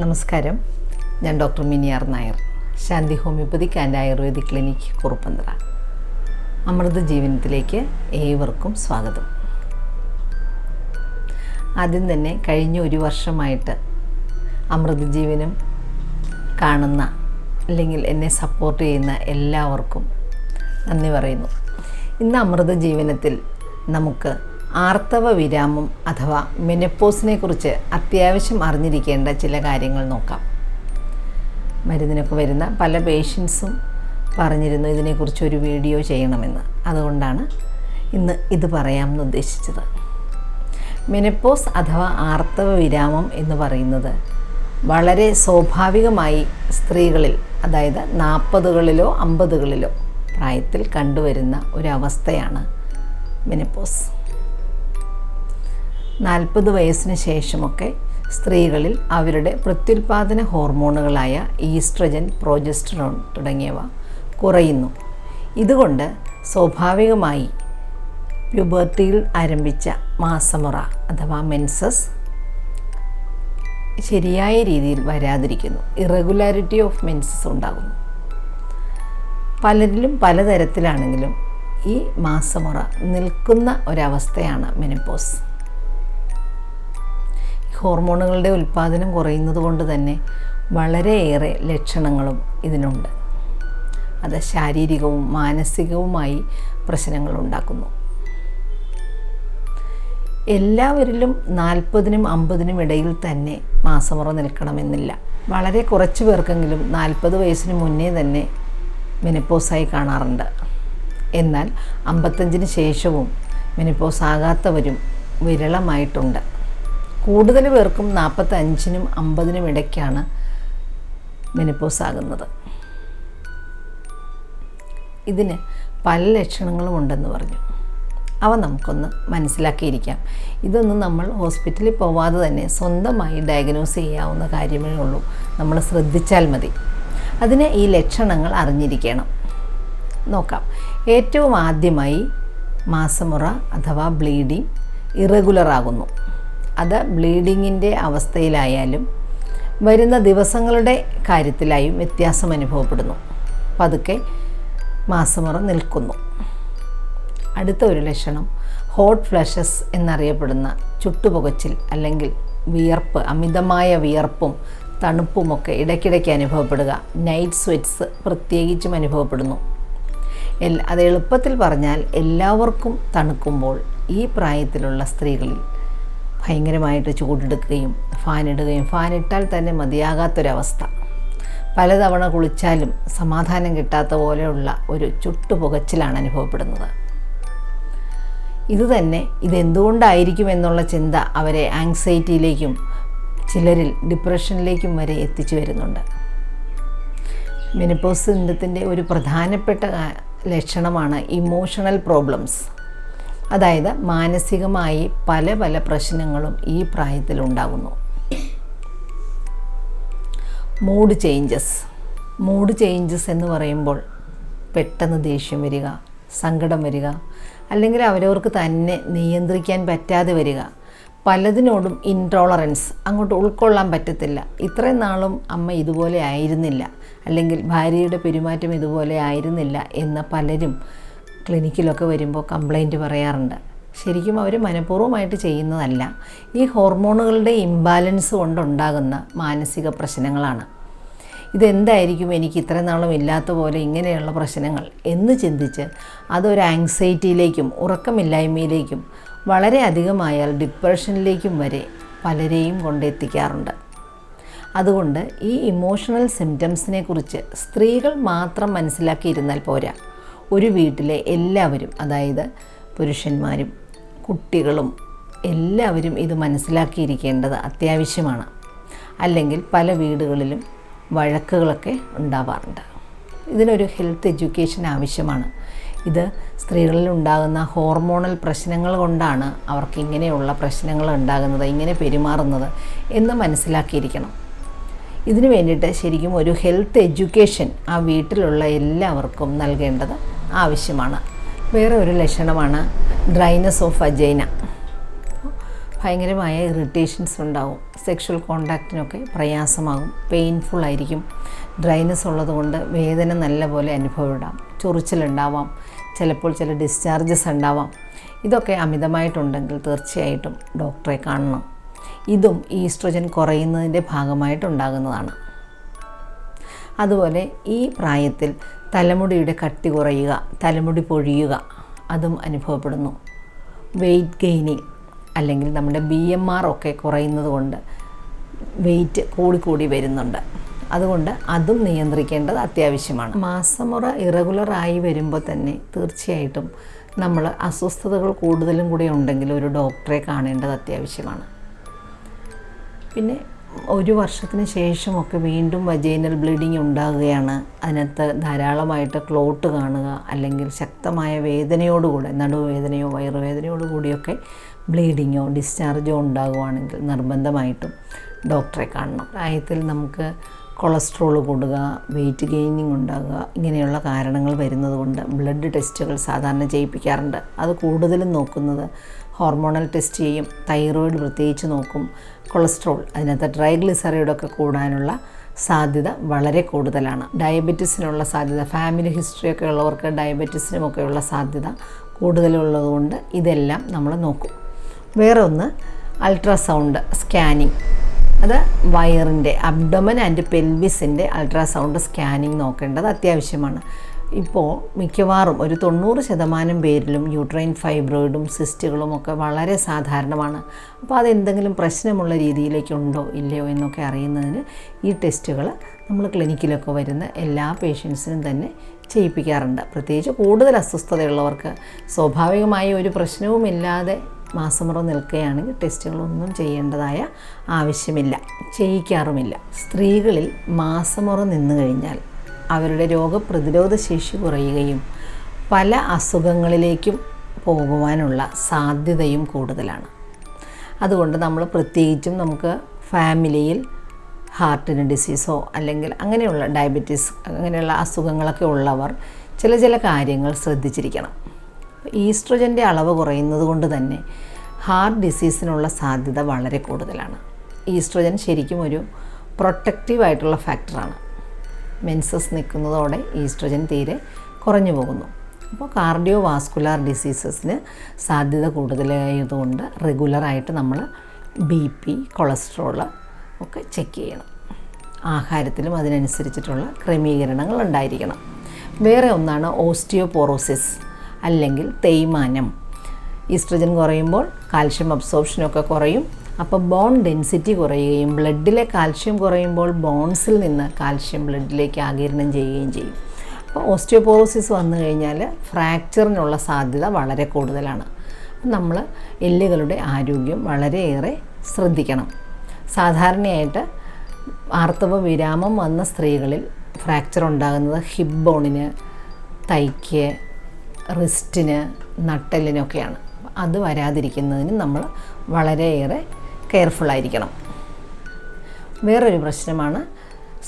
നമസ്കാരം. ഞാൻ doctor Miniyar Nair. Shanti homeopathic and ayurvedic clinic Kuruppanthara. Amrita ജീവനത്തിലേക്ക് ഏവർക്കും സ്വാഗതം. ആദ്യം തന്നെ കഴിഞ്ഞ ഒരു വർഷമായിട്ട് അമൃത ജീവനം കാണുന്ന അല്ലെങ്കിൽ എന്നെ സപ്പോർട്ട് ചെയ്യുന്ന എല്ലാവർക്കും നന്ദി പറയുന്നു. ഇന്ന് അമൃത ജീവനത്തിൽ നമുക്ക് ആർത്തവ വിരാമം അഥവാ മെനപ്പോസിനെ കുറിച്ച് അത്യാവശ്യം അറിഞ്ഞിരിക്കേണ്ട ചില കാര്യങ്ങൾ നോക്കാം. മരുന്നിനൊക്കെ വരുന്ന പല പേഷ്യൻസും പറഞ്ഞിരുന്നു ഇതിനെക്കുറിച്ച് ഒരു വീഡിയോ ചെയ്യണമെന്ന്. അതുകൊണ്ടാണ് ഇന്ന് ഇത് പറയാമെന്ന് ഉദ്ദേശിച്ചത്. മെനപ്പോസ് അഥവാ ആർത്തവ വിരാമം എന്ന് പറയുന്നത് വളരെ സ്വാഭാവികമായി സ്ത്രീകളിൽ അതായത് നാൽപ്പതുകളിലോ അമ്പതുകളിലോ പ്രായത്തിൽ കണ്ടുവരുന്ന ഒരവസ്ഥയാണ് മെനപ്പോസ്. നാൽപ്പത് വയസ്സിന് ശേഷമൊക്കെ സ്ത്രീകളിൽ അവരുടെ പ്രത്യുൽപാദന ഹോർമോണുകളായ ഈസ്ട്രജൻ പ്രോജസ്ട്രോൺ തുടങ്ങിയവ കുറയുന്നു. ഇതുകൊണ്ട് സ്വാഭാവികമായി പ്യൂബർട്ടിയിൽ ആരംഭിച്ച മാസമുറ അഥവാ മെൻസസ് ശരിയായ രീതിയിൽ വരാതിരിക്കുന്നു. ഇറഗുലാരിറ്റി ഓഫ് മെൻസസ് ഉണ്ടാകുന്നു. പലരിലും പലതരത്തിലാണെങ്കിലും ഈ മാസമുറ നിൽക്കുന്ന ഒരവസ്ഥയാണ് മെനപ്പോസ്. ഹോർമോണുകളുടെ ഉൽപ്പാദനം കുറയുന്നത് കൊണ്ട് തന്നെ വളരെയേറെ ലക്ഷണങ്ങളും ഇതിനുണ്ട്. അത് ശാരീരികവും മാനസികവുമായി പ്രശ്നങ്ങൾ ഉണ്ടാക്കുന്നു. എല്ലാവരിലും നാൽപ്പതിനും അമ്പതിനും ഇടയിൽ തന്നെ മാസമുറ നിൽക്കണമെന്നില്ല. വളരെ കുറച്ച് പേർക്കെങ്കിലും നാൽപ്പത് വയസ്സിന് മുന്നേ തന്നെ മെനിപ്പോസായി കാണാറുണ്ട്. എന്നാൽ അമ്പത്തഞ്ചിന് ശേഷവും മെനിപ്പോസ് ആകാത്തവരും വിരളമായിട്ടുണ്ട്. കൂടുതൽ പേർക്കും നാൽപ്പത്തഞ്ചിനും അമ്പതിനും ഇടയ്ക്കാണ് മെനിപ്പോസ് ആകുന്നത്. ഇതിന് പല ലക്ഷണങ്ങളും ഉണ്ടെന്ന് പറഞ്ഞു. അവ നമുക്കൊന്ന് മനസ്സിലാക്കിയിരിക്കാം. ഇതൊന്നും നമ്മൾ ഹോസ്പിറ്റലിൽ പോവാതെ തന്നെ സ്വന്തമായി ഡയഗ്നോസ് ചെയ്യാവുന്ന കാര്യമേ ഉള്ളൂ. നമ്മൾ ശ്രദ്ധിച്ചാൽ മതി. അതിന് ഈ ലക്ഷണങ്ങൾ അറിഞ്ഞിരിക്കണം. നോക്കാം. ഏറ്റവും ആദ്യമായി മാസമുറ അഥവാ ബ്ലീഡിംഗ് ഇറഗുലർ ആകുന്നു. അത് ബ്ലീഡിങ്ങിന്റെ അവസ്ഥയിലായാലും വരുന്ന ദിവസങ്ങളുടെ കാര്യത്തിലായും വ്യത്യാസം അനുഭവപ്പെടുന്നു. പതുക്കെ മാസമുറ നിൽക്കുന്നു. അടുത്ത ഒരു ലക്ഷണം ഹോട്ട് ഫ്ലഷസ് എന്നറിയപ്പെടുന്ന ചുട്ടുപുകച്ചിൽ അല്ലെങ്കിൽ വിയർപ്പ് അമിതമായ വിയർപ്പും തണുപ്പുമൊക്കെ ഇടയ്ക്കിടയ്ക്ക് അനുഭവപ്പെടുക. നൈറ്റ് സ്വെറ്റ്സ് പ്രത്യേകിച്ചും അനുഭവപ്പെടുന്നു. അത് എളുപ്പത്തിൽ പറഞ്ഞാൽ എല്ലാവർക്കും തണുക്കുമ്പോൾ ഈ പ്രായത്തിലുള്ള സ്ത്രീകളിൽ ഭയങ്കരമായിട്ട് ചൂടെടുക്കുകയും ഫാനിടുകയും ഫാനിട്ടാൽ തന്നെ മതിയാകാത്തൊരവസ്ഥ. പലതവണ കുളിച്ചാലും സമാധാനം കിട്ടാത്ത പോലെയുള്ള ഒരു ചുട്ടുപുകച്ചിലാണ് അനുഭവപ്പെടുന്നത്. ഇതുതന്നെ ഇതെന്തുകൊണ്ടായിരിക്കും എന്നുള്ള ചിന്ത അവരെ ആങ്സൈറ്റിയിലേക്കും ചിലരിൽ ഡിപ്രഷനിലേക്കും വരെ എത്തിച്ചു വരുന്നുണ്ട്. മെനിപ്പോസ് സിൻഡത്തിന്റെ ഒരു പ്രധാനപ്പെട്ട ലക്ഷണമാണ് ഇമോഷണൽ പ്രോബ്ലംസ് അതായത് മാനസികമായി പല പല പ്രശ്നങ്ങളും ഈ പ്രായത്തിൽ ഉണ്ടാകുന്നു. മൂഡ് ചേഞ്ചസ് മൂഡ് ചേഞ്ചസ് എന്ന് പറയുമ്പോൾ പെട്ടെന്ന് ദേഷ്യം വരിക സങ്കടം വരിക അല്ലെങ്കിൽ അവരവർക്ക് തന്നെ നിയന്ത്രിക്കാൻ പറ്റാതെ വരിക. പലതിനോടും ഇൻട്രോളറൻസ് അങ്ങോട്ട് ഉൾക്കൊള്ളാൻ പറ്റത്തില്ല. ഇത്രയും നാളും അമ്മ ഇതുപോലെ ആയിരുന്നില്ല. അല്ലെങ്കിൽ ഭാര്യയുടെ പെരുമാറ്റം ഇതുപോലെ ആയിരുന്നില്ല എന്ന പലരും ക്ലിനിക്കിലൊക്കെ വരുമ്പോൾ കംപ്ലൈന്റ് പറയാറുണ്ട്. ശരിക്കും അവർ മനഃപൂർവമായിട്ട് ചെയ്യുന്നതല്ല. ഈ ഹോർമോണുകളുടെ ഇംബാലൻസ് കൊണ്ടുണ്ടാകുന്ന മാനസിക പ്രശ്നങ്ങളാണ്. ഇതെന്തായിരിക്കും? എനിക്ക് ഇത്ര നാളും ഇല്ലാത്ത പോലെ ഇങ്ങനെയുള്ള പ്രശ്നങ്ങൾ എന്ന് ചിന്തിച്ച് അതൊരു ആങ്സൈറ്റിയിലേക്കും ഉറക്കമില്ലായ്മയിലേക്കും വളരെ അധികമായാൽ ഡിപ്രഷനിലേക്കും വരെ പലരെയും കൊണ്ടെത്തിക്കാറുണ്ട്. അതുകൊണ്ട് ഈ ഇമോഷണൽ സിംറ്റംസിനെ കുറിച്ച് സ്ത്രീകൾ മാത്രം മനസ്സിലാക്കിയിരുന്നാൽ പോരാ. ഒരു വീട്ടിലെ എല്ലാവരും അതായത് പുരുഷന്മാരും കുട്ടികളും എല്ലാവരും ഇത് മനസ്സിലാക്കിയിരിക്കേണ്ടത് അത്യാവശ്യമാണ്. അല്ലെങ്കിൽ പല വീടുകളിലും വഴക്കുകളൊക്കെ ഉണ്ടാവാറുണ്ട്. ഇതിനൊരു ഹെൽത്ത് എഡ്യൂക്കേഷൻ ആവശ്യമാണ്. ഇത് സ്ത്രീകളിൽ ഉണ്ടാകുന്ന ഹോർമോണൽ പ്രശ്നങ്ങൾ കൊണ്ടാണ് അവർക്ക് ഇങ്ങനെയുള്ള പ്രശ്നങ്ങൾ ഉണ്ടാകുന്നത് ഇങ്ങനെ പെരുമാറുന്നത് എന്ന് മനസ്സിലാക്കിയിരിക്കണം. ഇതിനു വേണ്ടിയിട്ട് ശരിക്കും ഒരു ഹെൽത്ത് എഡ്യൂക്കേഷൻ ആ വീട്ടിലുള്ള എല്ലാവർക്കും നൽകേണ്ടത് ആവശ്യമാണ്. വേറെ ഒരു ലക്ഷണമാണ് ഡ്രൈനസ് ഓഫ് അജൈന ഭയങ്കരമായ ഇറിറ്റേഷൻസ് ഉണ്ടാവും. സെക്ഷൽ കോണ്ടാക്റ്റിനൊക്കെ പ്രയാസമാകും. പെയിൻഫുൾ ആയിരിക്കും. ഡ്രൈനസ് ഉള്ളതുകൊണ്ട് വേദന നല്ലപോലെ അനുഭവപ്പെടാം. ചൊറിച്ചിലുണ്ടാവാം. ചിലപ്പോൾ ചില ഡിസ്ചാർജസ് ഉണ്ടാവാം. ഇതൊക്കെ അമിതമായിട്ടുണ്ടെങ്കിൽ തീർച്ചയായിട്ടും ഡോക്ടറെ കാണണം. ഇതും ഈസ്ട്രജൻ കുറയുന്നതിന്റെ ഭാഗമായിട്ടുണ്ടാകുന്നതാണ്. അതുപോലെ ഈ പ്രായത്തിൽ തലമുടിയുടെ കട്ടി കുറയുക തലമുടി പൊഴിയുക അതും അനുഭവപ്പെടുന്നു. വെയിറ്റ് ഗെയിനിങ് അല്ലെങ്കിൽ നമ്മുടെ ബി എം ആർ ഒക്കെ കുറയുന്നത് കൊണ്ട് വെയിറ്റ് കൂടിക്കൂടി വരുന്നുണ്ട്. അതുകൊണ്ട് അതും നിയന്ത്രിക്കേണ്ടത് അത്യാവശ്യമാണ്. മാസമുറ ഇറഗുലറായി വരുമ്പോൾ തന്നെ തീർച്ചയായിട്ടും നമ്മൾ അസ്വസ്ഥതകൾ കൂടുതലും കൂടി ഉണ്ടെങ്കിൽ ഒരു ഡോക്ടറെ കാണേണ്ടത് അത്യാവശ്യമാണ്. പിന്നെ ഒരു വർഷത്തിന് ശേഷമൊക്കെ വീണ്ടും വജൈനൽ ബ്ലീഡിങ് ഉണ്ടാകുകയാണ്. അതിനകത്ത് ധാരാളമായിട്ട് ക്ലോട്ട് കാണുക അല്ലെങ്കിൽ ശക്തമായ വേദനയോടുകൂടെ നടുവേദനയോ വയറുവേദനയോടു കൂടിയൊക്കെ ബ്ലീഡിങ്ങോ ഡിസ്ചാർജോ ഉണ്ടാകുവാണെങ്കിൽ നിർബന്ധമായിട്ടും ഡോക്ടറെ കാണണം. പ്രായത്തിൽ നമുക്ക് കൊളസ്ട്രോൾ കൂടുക വെയിറ്റ് ഗെയിനിങ് ഉണ്ടാകുക ഇങ്ങനെയുള്ള കാരണങ്ങൾ വരുന്നത് കൊണ്ട് ബ്ലഡ് ടെസ്റ്റുകൾ സാധാരണ ചെയ്യിപ്പിക്കാറുണ്ട്. അത് കൂടുതലും നോക്കുന്നത് ഹോർമോണൽ ടെസ്റ്റ് ചെയ്യും തൈറോയിഡ് പ്രത്യേകിച്ച് നോക്കും കൊളസ്ട്രോൾ അതിനകത്ത് ട്രൈഗ്ലിസറൈഡൊക്കെ കൂടാനുള്ള സാധ്യത വളരെ കൂടുതലാണ്. ഡയബറ്റീസിനുള്ള സാധ്യത ഫാമിലി ഹിസ്റ്ററിയൊക്കെ ഉള്ളവർക്ക് ഡയബറ്റീസിനുമൊക്കെയുള്ള സാധ്യത കൂടുതലുള്ളതുകൊണ്ട് ഇതെല്ലാം നമ്മൾ നോക്കും. വേറെ ഒന്ന് അൾട്രാസൗണ്ട് സ്കാനിങ്. അത് വയറിന്റെ അബ്ഡമൻ ആൻഡ് പെൽവിസിന്റെ അൾട്രാസൗണ്ട് സ്കാനിങ് നോക്കേണ്ടത് അത്യാവശ്യമാണ്. ഇപ്പോൾ മിക്കവാറും ഒരു തൊണ്ണൂറ് ശതമാനം പേരിലും യൂട്രൈൻ ഫൈബ്രോയിഡും സിസ്റ്റുകളും ഒക്കെ വളരെ സാധാരണമാണ്. അപ്പോൾ അതെന്തെങ്കിലും പ്രശ്നമുള്ള രീതിയിലേക്കുണ്ടോ ഇല്ലയോ എന്നൊക്കെ അറിയുന്നതിന് ഈ ടെസ്റ്റുകൾ നമ്മൾ ക്ലിനിക്കിലൊക്കെ വരുന്ന എല്ലാ പേഷ്യൻസിനും തന്നെ ചെയ്യിപ്പിക്കാറുണ്ട്. പ്രത്യേകിച്ച് കൂടുതൽ അസ്വസ്ഥതയുള്ളവർക്ക് സ്വാഭാവികമായി ഒരു പ്രശ്നവുമില്ലാതെ മാസമുറ നിൽക്കുകയാണെങ്കിൽ ടെസ്റ്റുകളൊന്നും ചെയ്യേണ്ടതായ ആവശ്യമില്ല. ചെയ്യിക്കാറുമില്ല. സ്ത്രീകളിൽ മാസമുറ നിന്നു കഴിഞ്ഞാൽ അവരുടെ രോഗപ്രതിരോധ ശേഷി കുറയുകയും പല അസുഖങ്ങളിലേക്കും പോകുവാനുള്ള സാധ്യതയും കൂടുതലാണ്. അതുകൊണ്ട് നമ്മൾ പ്രത്യേകിച്ചും നമുക്ക് ഫാമിലിയിൽ ഹാർട്ടിന് ഡിസീസോ അല്ലെങ്കിൽ അങ്ങനെയുള്ള ഡയബറ്റീസ് അങ്ങനെയുള്ള അസുഖങ്ങളൊക്കെ ഉള്ളവർ ചില ചില കാര്യങ്ങൾ ശ്രദ്ധിച്ചിരിക്കണം. ഈസ്ട്രോജന്റെ അളവ് കുറയുന്നത് കൊണ്ട് തന്നെ ഹാർട്ട് ഡിസീസിനുള്ള സാധ്യത വളരെ കൂടുതലാണ്. ഈസ്ട്രോജൻ ശരിക്കും ഒരു പ്രൊട്ടക്റ്റീവ് ആയിട്ടുള്ള ഫാക്ടറാണ്. മെൻസസ് നിൽക്കുന്നതോടെ ഈസ്ട്രജൻ തീരെ കുറഞ്ഞു പോകുന്നു. അപ്പോൾ കാർഡിയോ വാസ്കുലാർ ഡിസീസസിന് സാധ്യത കൂടുതലായതുകൊണ്ട് റെഗുലറായിട്ട് നമ്മൾ ബി പി കൊളസ്ട്രോൾ ഒക്കെ ചെക്ക് ചെയ്യണം. ആഹാരത്തിലും അതിനനുസരിച്ചിട്ടുള്ള ക്രമീകരണങ്ങൾ ഉണ്ടായിരിക്കണം. വേറെ ഒന്നാണ് ഓസ്റ്റിയോപോറോസിസ് അല്ലെങ്കിൽ തേയ്മാനം. ഈസ്ട്രജൻ കുറയുമ്പോൾ കാൽഷ്യം അബ്സോർപ്ഷനൊക്കെ കുറയും. അപ്പോൾ ബോൺ ഡെൻസിറ്റി കുറയുകയും ബ്ലഡിലെ കാൽഷ്യം കുറയുമ്പോൾ ബോൺസിൽ നിന്ന് കാൽഷ്യം ബ്ലഡിലേക്ക് ആകിരണം ചെയ്യുകയും ചെയ്യും. അപ്പോൾ ഓസ്റ്റിയോപോറോസിസ് വന്നു കഴിഞ്ഞാൽ ഫ്രാക്ചറിനുള്ള സാധ്യത വളരെ കൂടുതലാണ്. നമ്മൾ എല്ലുകളുടെ ആരോഗ്യം വളരെയേറെ ശ്രദ്ധിക്കണം. സാധാരണയായിട്ട് ആർത്തവ വിരാമം വന്ന സ്ത്രീകളിൽ ഫ്രാക്ചർ ഉണ്ടാകുന്നത് ഹിപ്പ് ബോണിന് തൈക്ക് റിസ്റ്റിന് നട്ടലിനൊക്കെയാണ് അത് വരാതിരിക്കുന്നതിന് നമ്മൾ വളരെയേറെ കെയർഫുള്ളായിരിക്കണം വേറൊരു പ്രശ്നമാണ്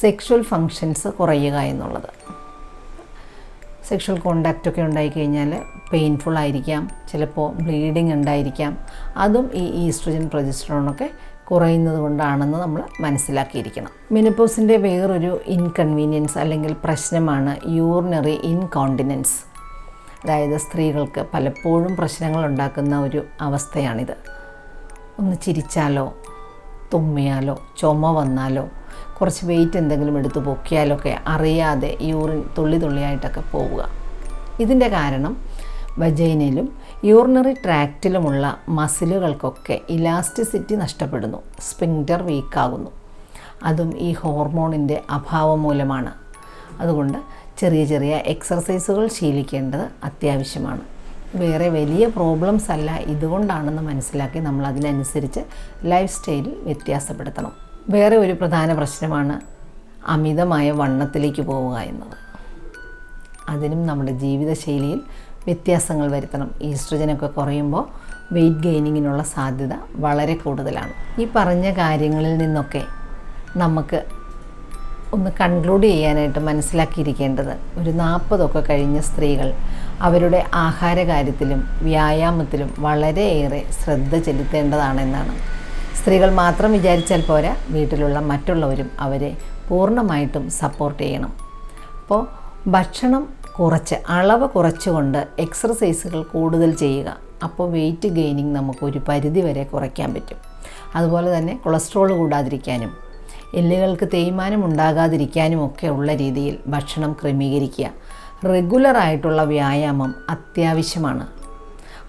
സെക്ഷൽ ഫങ്ഷൻസ് കുറയുക എന്നുള്ളത്. സെക്ഷൽ കോണ്ടാക്റ്റൊക്കെ ഉണ്ടായിക്കഴിഞ്ഞാൽ പെയിൻഫുൾ ആയിരിക്കാം ചിലപ്പോൾ ബ്ലീഡിങ് ഉണ്ടായിരിക്കാം. അതും ഈ ഈസ്ട്രജൻ പ്രൊജസ്ട്രോണൊക്കെ കുറയുന്നത് കൊണ്ടാണെന്ന് നമ്മൾ മനസ്സിലാക്കിയിരിക്കണം. മിനിപ്പോസിന്റെ വേറൊരു ഇൻകൺവീനിയൻസ് അല്ലെങ്കിൽ പ്രശ്നമാണ് യൂറിനറി ഇൻകോണ്ടിനൻസ് അതായത് സ്ത്രീകൾക്ക് പലപ്പോഴും പ്രശ്നങ്ങൾ ഉണ്ടാക്കുന്ന ഒരു അവസ്ഥയാണിത്. ഒന്ന് ചിരിച്ചാലോ? തുമ്മിയാലോ? ചുമ വന്നാലോ? കുറച്ച് വെയിറ്റ് എന്തെങ്കിലും എടുത്ത് പൊക്കിയാലൊക്കെ അറിയാതെ യൂറിൻ തുള്ളി തുള്ളിയായിട്ടൊക്കെ പോവുക. ഇതിന്റെ കാരണം വജൈനയിലും യൂറിനറി ട്രാക്റ്റിലുമുള്ള മസിലുകൾക്കൊക്കെ ഇലാസ്റ്റിസിറ്റി നഷ്ടപ്പെടുന്നു. സ്പിങ്ഡർ വീക്കാകുന്നു. അതും ഈ ഹോർമോണിന്റെ അഭാവം മൂലമാണ്. അതുകൊണ്ട് ചെറിയ ചെറിയ എക്സർസൈസുകൾ ശീലിക്കേണ്ടത് അത്യാവശ്യമാണ്. വേറെ വലിയ പ്രോബ്ലംസ് അല്ല. ഇതുകൊണ്ടാണെന്ന് മനസ്സിലാക്കി നമ്മൾ അതിനനുസരിച്ച് ലൈഫ് സ്റ്റൈലിൽ വ്യത്യാസപ്പെടുത്തണം. വേറെ ഒരു പ്രധാന പ്രശ്നമാണ് അമിതമായ വണ്ണത്തിലേക്ക് പോവുക എന്നത്. അതിനും നമ്മുടെ ജീവിതശൈലിയിൽ വ്യത്യാസങ്ങൾ വരുത്തണം. ഈസ്ട്രജനൊക്കെ കുറയുമ്പോൾ വെയിറ്റ് ഗെയിനിങ്ങിനുള്ള സാധ്യത വളരെ കൂടുതലാണ്. ഈ പറഞ്ഞ കാര്യങ്ങളിൽ നിന്നൊക്കെ നമുക്ക് ഒന്ന് കൺക്ലൂഡ് ചെയ്യാനായിട്ട് മനസ്സിലാക്കിയിരിക്കേണ്ടത് ഒരു നാൽപ്പതൊക്കെ കഴിഞ്ഞ സ്ത്രീകൾ അവരുടെ ആഹാര കാര്യത്തിലും വ്യായാമത്തിലും വളരെയേറെ ശ്രദ്ധ ചെലുത്തേണ്ടതാണെന്നാണ്. സ്ത്രീകൾ മാത്രം വിചാരിച്ചാൽ പോരാ വീട്ടിലുള്ള മറ്റുള്ളവരും അവരെ പൂർണമായിട്ടും സപ്പോർട്ട് ചെയ്യണം. അപ്പോൾ ഭക്ഷണം കുറച്ച് അളവ് കുറച്ചുകൊണ്ട് എക്സർസൈസുകൾ കൂടുതൽ ചെയ്യുക. അപ്പോൾ വെയിറ്റ് ഗെയിനിങ് നമുക്ക് ഒരു പരിധി വരെ കുറയ്ക്കാൻ പറ്റും. അതുപോലെ തന്നെ കൊളസ്ട്രോൾ കൂടാതിരിക്കാനും എല്ലുകൾക്ക് തേയ്മാനം ഉണ്ടാകാതിരിക്കാനും ഒക്കെ ഉള്ള രീതിയിൽ ഭക്ഷണം ക്രമീകരിക്കുക. റെഗുലറായിട്ടുള്ള വ്യായാമം അത്യാവശ്യമാണ്.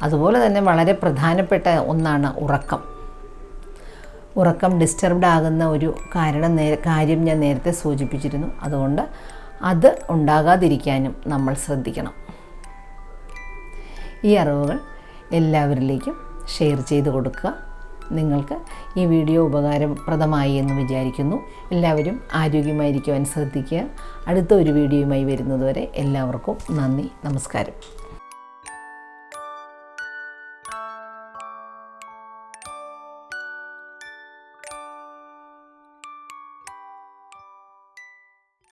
അതുപോലെ തന്നെ വളരെ പ്രധാനപ്പെട്ട ഒന്നാണ് ഉറക്കം. ഉറക്കം ഡിസ്റ്റർബ്ഡ് ആകുന്ന ഒരു കാരണം കാര്യം ഞാൻ നേരത്തെ സൂചിപ്പിച്ചിരുന്നു. അതുകൊണ്ട് അത് ഉണ്ടാകാതിരിക്കാനും നമ്മൾ ശ്രദ്ധിക്കണം. ഈ അറിവുകൾ എല്ലാവരിലേക്കും ഷെയർ ചെയ്ത് കൊടുക്കുക. നിങ്ങൾക്ക് ഈ വീഡിയോ ഉപകാരപ്രദമായി എന്ന് വിചാരിക്കുന്നു. എല്ലാവരും ആരോഗ്യമായിരിക്കുവാൻ ശ്രദ്ധിക്കുക. അടുത്ത ഒരു വീഡിയോയുമായി വരുന്നതുവരെ എല്ലാവർക്കും നന്ദി നമസ്കാരം.